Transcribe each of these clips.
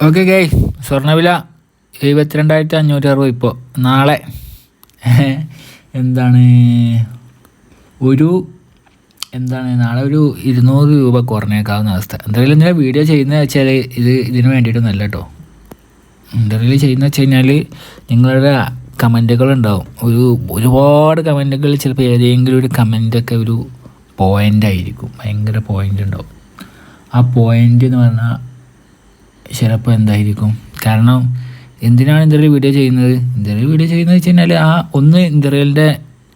Okay ഗൈ സ്വർണവില എഴുപത്തിരണ്ടായിരത്തി അഞ്ഞൂറ്റി അറുപത് ഇപ്പോൾ നാളെ. എന്താണ്? ഒരു എന്താണ്? നാളെ ഒരു ഇരുന്നൂറ് രൂപ കുറഞ്ഞേക്കാവുന്ന അവസ്ഥ. എന്തായാലും ഇങ്ങനെ വീഡിയോ ചെയ്യുന്നത് വെച്ചാൽ ഇത് ഇതിന് വേണ്ടിയിട്ടൊന്നല്ല കേട്ടോ എന്തായാലും ചെയ്യുന്ന വെച്ച് കഴിഞ്ഞാൽ നിങ്ങളുടെ കമന്റുകൾ ഉണ്ടാവും. ഒരു ഒരുപാട് കമന്റുകൾ ചിലപ്പോൾ ഏതെങ്കിലും ഒരു കമന്റൊക്കെ ഒരു പോയിന്റ് ആയിരിക്കും. ഭയങ്കര പോയിന്റ് ഉണ്ടാവും. ആ പോയിന്റ് എന്ന് പറഞ്ഞാൽ ചിലപ്പോൾ എന്തായിരിക്കും? കാരണം എന്തിനാണ് ഇന്ത്യയിൽ വീഡിയോ ചെയ്യുന്നത്? ഇന്ത്യയിൽ വീഡിയോ ചെയ്യുന്നത് വെച്ച് കഴിഞ്ഞാൽ ആ ഒന്ന് ഇന്ത്യയിലെ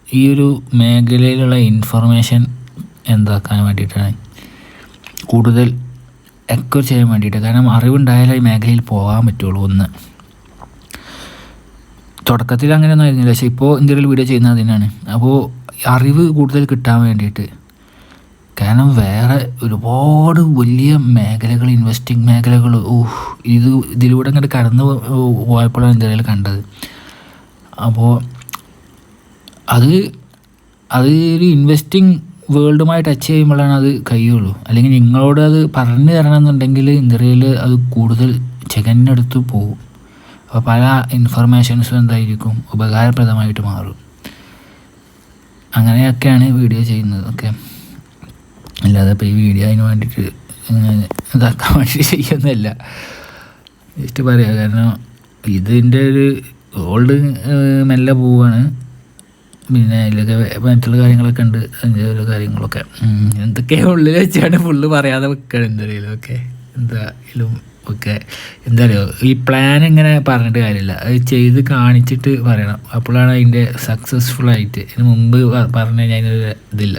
ഈ ഒരു മേഖലയിലുള്ള ഇൻഫർമേഷൻ എന്താക്കാൻ വേണ്ടിയിട്ടാണ്. കൂടുതൽ എക്വർ ചെയ്യാൻ വേണ്ടിയിട്ട്. കാരണം അറിവുണ്ടായാലേ ഈ മേഖലയിൽ പോകാൻ പറ്റുള്ളൂ ഒന്ന്. തുടക്കത്തിൽ അങ്ങനെയൊന്നും ആയിരുന്നില്ല. പക്ഷേ ഇപ്പോൾ ഇന്ത്യയിൽ വീഡിയോ ചെയ്യുന്നത് അതിനാണ്. അപ്പോൾ അറിവ് കൂടുതൽ കിട്ടാൻ വേണ്ടിയിട്ട് കാരണം വേറെ ഒരുപാട് വലിയ മേഖലകൾ ഇൻവെസ്റ്റിംഗ് മേഖലകൾ ഊഹ് ഇത് ഇതിലൂടെ അങ്ങോട്ട് കടന്നു പോയപ്പോഴാണ് ഇന്ത്യയിൽ കണ്ടത്. അപ്പോൾ അത് അത് ഒരു ഇൻവെസ്റ്റിംഗ് വേൾഡുമായി ടച്ച് ചെയ്യുമ്പോഴാണ് അത് കഴിയുള്ളൂ. അല്ലെങ്കിൽ നിങ്ങളോട് അത് പറഞ്ഞു തരണമെന്നുണ്ടെങ്കിൽ ഇന്ത്യയിൽ അത് കൂടുതൽ ചെകഞ്ഞെടുത്ത് പോകും. അപ്പോൾ പല ഇൻഫർമേഷൻസും എന്തായിരിക്കും? ഉപകാരപ്രദമായിട്ട് മാറും. അങ്ങനെയൊക്കെയാണ് വീഡിയോ ചെയ്യുന്നത്. ഓക്കെ അല്ലാതെ ഇപ്പോൾ ഈ വീഡിയോ അതിന് വേണ്ടിയിട്ട് ഇതാക്കാൻ വേണ്ടി ചെയ്യുന്നില്ല ജസ്റ്റ് പറയാം കാരണം ഇതിന്റെ ഒരു ഓൾഡ് മെല്ലെ പോവാണ്. പിന്നെ അതിലൊക്കെ മറ്റുള്ള കാര്യങ്ങളൊക്കെ ഉണ്ട് അതിന്റെ ഓരോ കാര്യങ്ങളൊക്കെ എന്തൊക്കെയാണ് ഉള്ളിൽ വെച്ചാണ് ഫുള്ള് പറയാതെ വെക്കണം എന്തറിയാലും ഒക്കെ എന്തായാലും ഒക്കെ. എന്താ പറയുക ഈ പ്ലാൻ ഇങ്ങനെ പറഞ്ഞിട്ട് കാര്യമില്ല. അത് ചെയ്ത് കാണിച്ചിട്ട് പറയണം. അപ്പോഴാണ് അതിന്റെ സക്സസ്ഫുൾ ആയിട്ട്. ഇതിന് മുമ്പ് പറഞ്ഞു കഴിഞ്ഞാൽ അതിനൊരു ഇതില്ല.